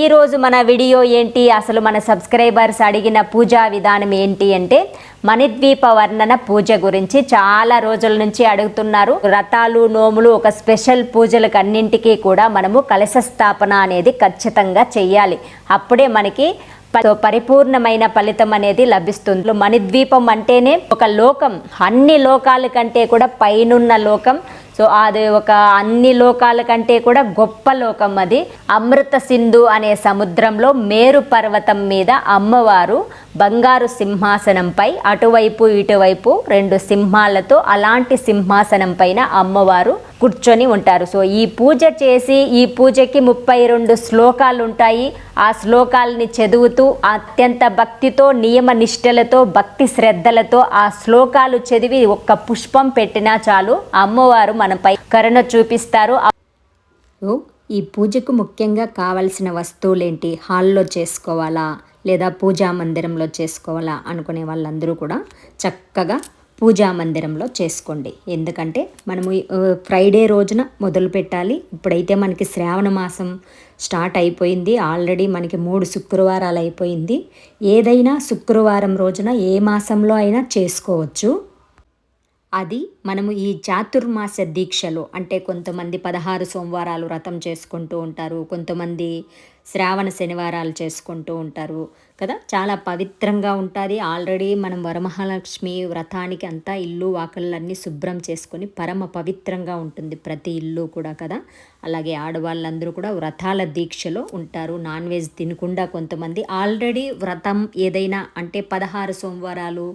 ఈరోజు మన వీడియో ఏంటి? అసలు మన సబ్స్క్రైబర్స్ అడిగిన పూజా విధానం ఏంటి అంటే మణిద్వీప వర్ణన పూజ గురించి చాలా రోజుల నుంచి అడుగుతున్నారు. రథాలు నోములు ఒక స్పెషల్ పూజలకు అన్నింటికీ కూడా మనము కలశ స్థాపన అనేది ఖచ్చితంగా చెయ్యాలి. అప్పుడే మనకి పరిపూర్ణమైన ఫలితం అనేది లభిస్తుంది. మణిద్వీపం అంటేనే ఒక లోకం. అన్ని లోకాల కంటే కూడా పైనున్న లోకం. సో అది ఒక అన్ని లోకాల కంటే కూడా గొప్ప లోకం అది. అమృత సింధు అనే సముద్రంలో మేరు పర్వతం మీద అమ్మవారు బంగారు సింహాసనంపై అటువైపు ఇటువైపు రెండు సింహాలతో అలాంటి సింహాసనం పైన అమ్మవారు కూర్చొని ఉంటారు. సో ఈ పూజ చేసి ఈ పూజకి ముప్పై రెండు శ్లోకాలు ఉంటాయి ఆ శ్లోకాలని చదువుతూ అత్యంత భక్తితో నియమ నిష్టలతో భక్తి శ్రద్ధలతో ఆ శ్లోకాలు చదివి ఒక్క పుష్పం పెట్టినా చాలు అమ్మవారు మనపై కరుణ చూపిస్తారు. ఈ పూజకు ముఖ్యంగా కావలసిన వస్తువులేంటి? హాల్లో చేసుకోవాలా? లేదా పూజా మందిరంలో చేసుకోవాలా? అనుకునే వాళ్ళందరూ కూడా చక్కగా పూజా మందిరంలో చేసుకోండి. ఎందుకంటే మనము ఫ్రైడే రోజున మొదలు పెట్టాలి. ఇప్పుడైతే మనకి శ్రావణ మాసం స్టార్ట్ అయిపోయింది. ఆల్రెడీ మనకి మూడు శుక్రవారాలు అయిపోయింది. ఏదైనా శుక్రవారం రోజున ఏ మాసంలో అయినా చేసుకోవచ్చు. అది మనము ఈ చాతుర్మాస దీక్షలో అంటే కొంతమంది పదహారు సోమవారాలు వ్రతం చేసుకుంటూ ఉంటారు. కొంతమంది శ్రావణ శనివారాలు చేసుకుంటూ ఉంటారు కదా? చాలా పవిత్రంగా ఉంటుంది. ఆల్రెడీ మనం వరమహాలక్ష్మి వ్రతానికి అంతా ఇల్లు వాకళ్ళన్నీ శుభ్రం చేసుకొని పరమ పవిత్రంగా ఉంటుంది ప్రతి ఇల్లు కూడా కదా? అలాగే ఆడవాళ్ళందరూ కూడా వ్రతాల దీక్షలో ఉంటారు. నాన్ వెజ్ తినకుండా కొంతమంది ఆల్రెడీ వ్రతం ఏదైనా అంటే పదహారు సోమవారాలు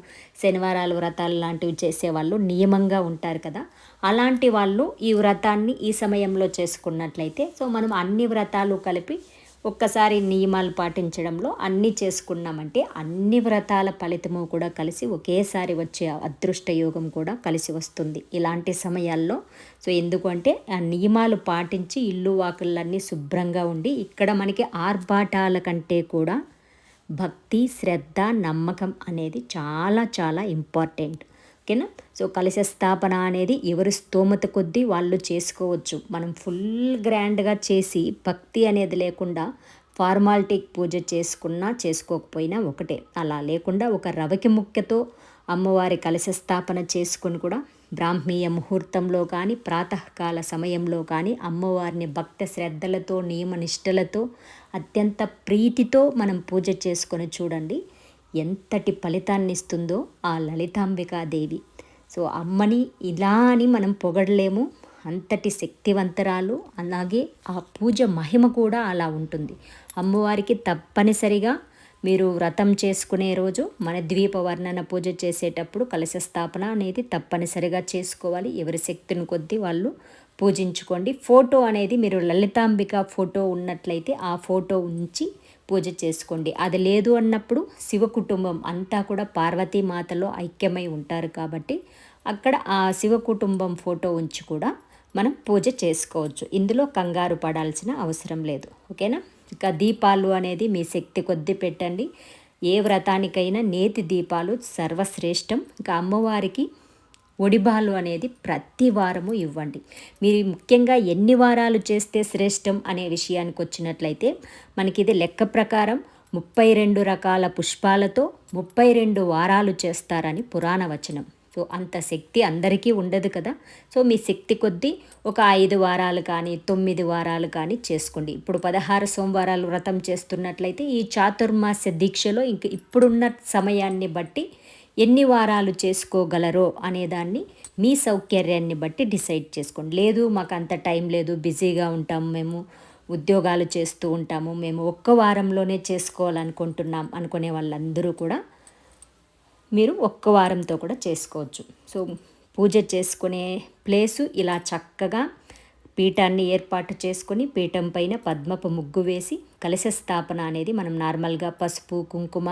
శనివారాలు వ్రతాలు లాంటివి చేసేవాళ్ళు నియమంగా ఉంటారు కదా? అలాంటి వాళ్ళు ఈ వ్రతాన్ని ఈ సమయంలో చేసుకున్నట్లయితే సో మనం అన్ని వ్రతాలు కలిపి ఒక్కసారి నియమాలు పాటించడంలో అన్నీ చేసుకున్నామంటే అన్ని వ్రతాల ఫలితము కూడా కలిసి ఒకేసారి వచ్చే అదృష్ట యోగం కూడా కలిసి వస్తుంది. ఇలాంటి సమయాల్లో సో ఎందుకంటే ఆ నియమాలు పాటించి ఇల్లు వాకిళ్ళన్నీ శుభ్రంగా ఉండి ఇక్కడ మనకి ఆర్భాటాల కంటే కూడా భక్తి శ్రద్ధ నమ్మకం అనేది చాలా చాలా ఇంపార్టెంట్ ఓకేనా సో కలశ స్థాపన అనేది ఎవరి స్తోమత కొద్దీ వాళ్ళు చేసుకోవచ్చు. మనం ఫుల్ గ్రాండ్గా చేసి భక్తి అనేది లేకుండా ఫార్మాలిటీకి పూజ చేసుకున్నా చేసుకోకపోయినా ఒకటే. అలా లేకుండా ఒక రవకి ముక్కతో అమ్మవారి కలశ స్థాపన చేసుకొని కూడా బ్రాహ్మీయ ముహూర్తంలో కానీ ప్రాతకాల సమయంలో కానీ అమ్మవారిని భక్త శ్రద్ధలతో నియమనిష్టలతో అత్యంత ప్రీతితో మనం పూజ చేసుకొని చూడండి. ఎంతటి ఫలితాన్ని ఇస్తుందో ఆ లలితాంబికాదేవి. సో అమ్మని ఇలా అని మనం పొగడలేము. అంతటి శక్తివంతరాలు అలాగే ఆ పూజ మహిమ కూడా అలా ఉంటుంది. అమ్మవారికి తప్పనిసరిగా మీరు వ్రతం చేసుకునే రోజు మన ద్వీప వర్ణన పూజ చేసేటప్పుడు కలశ స్థాపన అనేది తప్పనిసరిగా చేసుకోవాలి. ఎవరి శక్తిని కొద్దీ వాళ్ళు పూజించుకోండి. ఫోటో అనేది మీరు లలితాంబిక ఫోటో ఉన్నట్లయితే ఆ ఫోటో ఉంచి పూజ చేసుకోండి. అది లేదు అన్నప్పుడు శివ కుటుంబం అంతా కూడా పార్వతీమాతలో ఐక్యమై ఉంటారు కాబట్టి అక్కడ ఆ శివ కుటుంబం ఫోటో ఉంచి కూడా మనం పూజ చేసుకోవచ్చు. ఇందులో కంగారు పడాల్సిన అవసరం లేదు. ఓకేనా? ఇక దీపాలు అనేది మీ శక్తి కొద్ది పెట్టండి. ఏ వ్రతానికైనా నేతి దీపాలు సర్వశ్రేష్టం. ఇంకా అమ్మవారికి ఒడిబాలు అనేది ప్రతి వారము ఇవ్వండి. మీరు ముఖ్యంగా ఎన్ని వారాలు చేస్తే శ్రేష్టం అనే విషయానికి వచ్చినట్లయితే మనకి ఇది లెక్క ప్రకారం ముప్పై రెండు రకాల పుష్పాలతో ముప్పై రెండు వారాలు చేస్తారని పురాణ వచనం. సో అంత శక్తి అందరికీ ఉండదు కదా. సో మీ శక్తి కొద్దీ ఒక ఐదు వారాలు కానీ తొమ్మిది వారాలు కానీ చేసుకోండి. ఇప్పుడు పదహారు సోమవారాలు వ్రతం చేస్తున్నట్లయితే ఈ చాతుర్మాస దీక్షలో ఇంక ఇప్పుడున్న సమయాన్ని బట్టి ఎన్ని వారాలు చేసుకోగలరో అనేదాన్ని మీ సౌకర్యాన్ని బట్టి డిసైడ్ చేసుకోండి. లేదు మాకు అంత టైం లేదు బిజీగా ఉంటాము మేము ఉద్యోగాలు చేస్తూ ఉంటాము మేము ఒక్క వారంలోనే చేసుకోవాలనుకుంటున్నాం అనుకునే వాళ్ళందరూ కూడా మీరు ఒక్క వారంతో కూడా చేసుకోవచ్చు. సో పూజ చేసుకునే ప్లేసు ఇలా చక్కగా పీఠాన్ని ఏర్పాటు చేసుకొని పీఠం పైన పద్మపు ముగ్గు వేసి కలశ స్థాపన అనేది మనం నార్మల్గా పసుపు కుంకుమ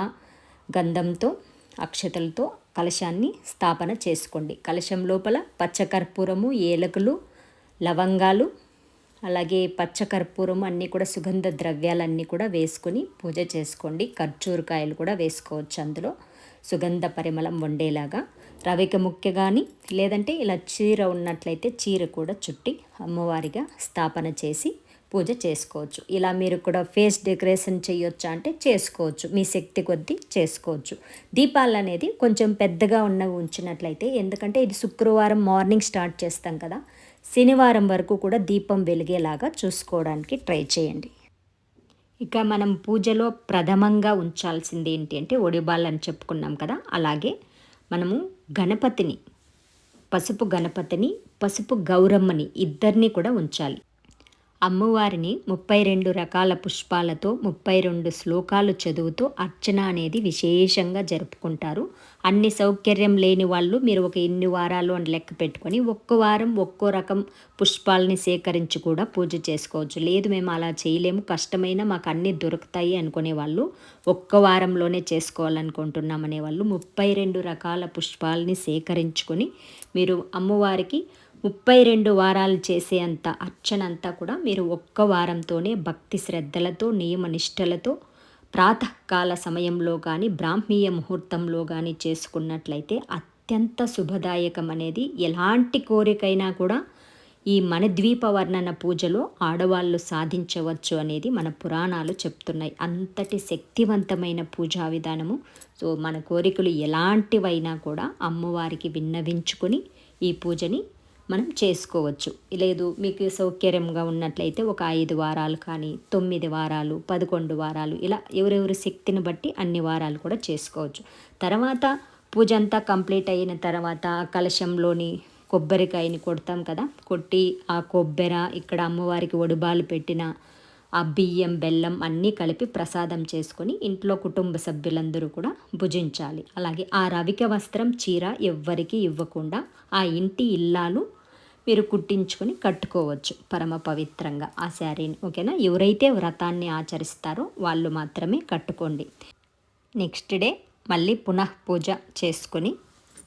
గంధంతో అక్షతలతో కలశాన్ని స్థాపన చేసుకోండి. కలశం లోపల పచ్చకర్పూరము ఏలకులు లవంగాలు అలాగే పచ్చకర్పూరం అన్నీ కూడా సుగంధ ద్రవ్యాలన్నీ కూడా వేసుకొని పూజ చేసుకోండి. ఖర్జూరకాయలు కూడా వేసుకోవచ్చు అందులో. సుగంధ పరిమళం వండేలాగా. రవిక ముక్క కానీ లేదంటే ఇలా చీర ఉన్నట్లయితే చీర కూడా చుట్టి అమ్మవారిగా స్థాపన చేసి పూజ చేసుకోవచ్చు. ఇలా మీరు కూడా ఫేస్ డెకరేషన్ చేయొచ్చా అంటే చేసుకోవచ్చు. మీ శక్తి కొద్దీ చేసుకోవచ్చు. దీపాలు అనేది కొంచెం పెద్దగా ఉన్నవి ఉంచినట్లయితే ఎందుకంటే ఇది శుక్రవారం మార్నింగ్ స్టార్ట్ చేస్తాం కదా శనివారం వరకు కూడా దీపం వెలిగేలాగా చూసుకోవడానికి ట్రై చేయండి. ఇక మనం పూజలో ప్రథమంగా ఉంచాల్సింది ఏంటి అంటే ఒడిబాలని చెప్పుకున్నాం కదా అలాగే మనము గణపతిని పసుపు గణపతిని పసుపు గౌరమ్మని ఇద్దరిని కూడా ఉంచాలి. అమ్మవారిని ముప్పై రెండు రకాల పుష్పాలతో ముప్పై రెండు శ్లోకాలు చదువుతూ అర్చన అనేది విశేషంగా జరుపుకుంటారు. అన్ని సౌకర్యం లేని వాళ్ళు మీరు ఒక ఎన్ని వారాలు అని లెక్క పెట్టుకొని ఒక్క వారం ఒక్కో రకం పుష్పాలని సేకరించి కూడా పూజ చేసుకోవచ్చు. లేదు మేము అలా చేయలేము. కష్టమైన మాకు అన్నీ దొరుకుతాయి అనుకునే వాళ్ళు ఒక్క వారంలోనే చేసుకోవాలనుకుంటున్నామనే వాళ్ళు ముప్పై రెండు రకాల పుష్పాలని సేకరించుకొని మీరు అమ్మవారికి ముప్పై రెండు వారాలు చేసే అంత కూడా మీరు ఒక్క వారంతోనే భక్తి శ్రద్ధలతో నియమనిష్టలతో ప్రాతకాల సమయంలో కానీ బ్రాహ్మీయ ముహూర్తంలో కానీ చేసుకున్నట్లయితే అత్యంత శుభదాయకం అనేది. ఎలాంటి కోరికైనా కూడా ఈ మణద్వీప వర్ణన పూజలో ఆడవాళ్ళు సాధించవచ్చు అనేది మన పురాణాలు చెప్తున్నాయి. అంతటి శక్తివంతమైన పూజా విధానము. సో మన కోరికలు ఎలాంటివైనా కూడా అమ్మవారికి విన్నవించుకొని ఈ పూజని మనం చేసుకోవచ్చు. లేదు మీకు సౌకర్యంగా ఉన్నట్లయితే ఒక ఐదు వారాలు కానీ తొమ్మిది వారాలు పదకొండు వారాలు ఇలా ఎవరెవరి శక్తిని బట్టి అన్ని వారాలు కూడా చేసుకోవచ్చు. తర్వాత పూజ అంతా కంప్లీట్ అయిన తర్వాత కలశంలోని కొబ్బరికాయని కొడతాం కదా కొట్టి ఆ కొబ్బెర ఇక్కడ అమ్మవారికి ఒడిబాలు పెట్టిన ఆ బియ్యం బెల్లం అన్నీ కలిపి ప్రసాదం చేసుకొని ఇంట్లో కుటుంబ సభ్యులందరూ కూడా భుజించాలి. అలాగే ఆ రవిక వస్త్రం చీర ఎవ్వరికి ఇవ్వకుండా ఆ ఇంటి ఇల్లాలు మీరు కుట్టించుకొని కట్టుకోవచ్చు పరమ పవిత్రంగా ఆ శారీని. ఓకేనా? ఎవరైతే వ్రతాన్ని ఆచరిస్తారో వాళ్ళు మాత్రమే కట్టుకోండి. నెక్స్ట్ డే మళ్ళీ పునః పూజ చేసుకొని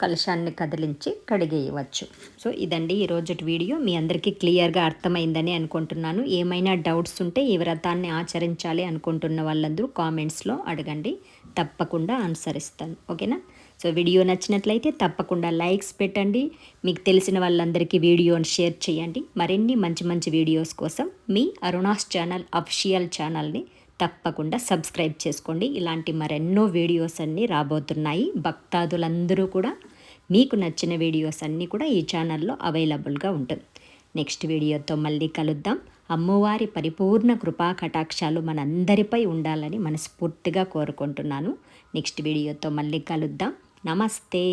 కలశాన్ని కదిలించి కడిగేయవచ్చు. సో ఇదండి ఈరోజు వీడియో. మీ అందరికీ క్లియర్గా అర్థమైందని అనుకుంటున్నాను. ఏమైనా డౌట్స్ ఉంటే ఈ వ్రతాన్ని ఆచరించాలి అనుకుంటున్న వాళ్ళందరూ కామెంట్స్లో అడగండి. తప్పకుండా అనుసరిస్తాను ఓకేనా? సో వీడియో నచ్చినట్లయితే తప్పకుండా లైక్స్ పెట్టండి. మీకు తెలిసిన వాళ్ళందరికీ వీడియోని షేర్ చేయండి. మరిన్ని మంచి మంచి వీడియోస్ కోసం మీ అరుణాస్ ఛానల్ అఫిషియల్ ఛానల్ని తప్పకుండా సబ్స్క్రైబ్ చేసుకోండి. ఇలాంటి మరెన్నో వీడియోస్ అన్నీ రాబోతున్నాయి. భక్తాదులందరూ కూడా మీకు నచ్చిన వీడియోస్ అన్నీ కూడా ఈ ఛానల్లో అవైలబుల్గా ఉంటుంది. నెక్స్ట్ వీడియోతో మళ్ళీ కలుద్దాం. అమ్మవారి పరిపూర్ణ కృపా కటాక్షాలు మనందరిపై ఉండాలని మనస్ఫూర్తిగా కోరుకుంటున్నాను. నెక్స్ట్ వీడియోతో మళ్ళీ కలుద్దాం. నమస్తే.